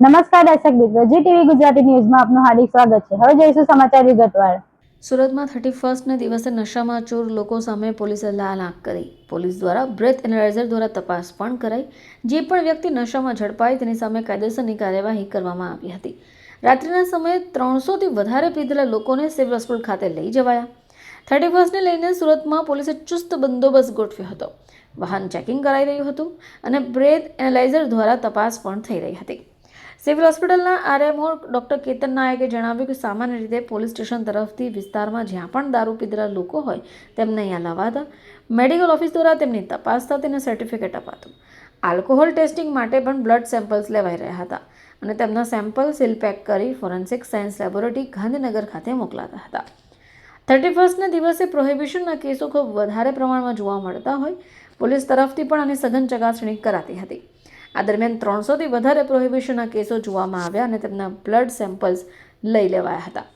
નમસ્કાર દર્શક મિત્રો, જી ટીવી ગુજરાતી ન્યૂઝમાં આપનું હાર્દિક સ્વાગત છે. હવે જોઈશું સમાચાર વિગતવાર સુરતમાં થર્ટી ફર્સ્ટને દિવસે નશામાં ચોર લોકો સામે પોલીસે લાલ આંખ કરી. પોલીસ દ્વારા બ્રેથ એનાલાઇઝર દ્વારા તપાસ પણ કરાઈ. જે પણ વ્યક્તિ નશામાં ઝડપાય તેની સામે કાયદેસરની કાર્યવાહી કરવામાં આવી હતી. રાત્રિના સમયે ત્રણસોથી વધારે પીધેલા લોકોને સિવિલ હોસ્પિટલ ખાતે લઈ જવાયા. થર્ટી ફર્સ્ટને લઈને સુરતમાં પોલીસે ચુસ્ત બંદોબસ્ત ગોઠવ્યો હતો. વાહન ચેકિંગ કરાઈ રહ્યું હતું અને બ્રેથ એનાલાઇઝર દ્વારા તપાસ પણ થઈ રહી હતી. સિવિલ હોસ્પિટલના આરએમઓ ડોક્ટર કેતન નાયકે જણાવ્યું કે સામાન્ય રીતે પોલીસ સ્ટેશન તરફથી વિસ્તારમાં જ્યાં પણ દારૂ પીધેલા લોકો હોય, તેમને અહીંયા લવાતા. મેડિકલ ઓફિસ દ્વારા તેમની તપાસ થતા તેને સર્ટિફિકેટ અપાતું. આલ્કોહોલ ટેસ્ટિંગ માટે પણ બ્લડ સેમ્પલ્સ લેવાઈ રહ્યા હતા અને તેમના સેમ્પલ સીલ પેક કરી ફોરેન્સિક સાયન્સ લેબોરેટરી ગાંધીનગર ખાતે મોકલાતા હતા. થર્ટી ફર્સ્ટના દિવસે પ્રોહિબિશનના કેસો ખૂબ વધારે પ્રમાણમાં જોવા મળતા હોય, પોલીસ તરફથી પણ આની સઘન ચકાસણી કરાતી હતી. આ દરમિયાન ત્રણસોથી વધારે પ્રોહિબિશનના કેસો જોવામાં આવ્યા અને તેમના બ્લડ સેમ્પલ્સ લઈ લેવાયા હતા.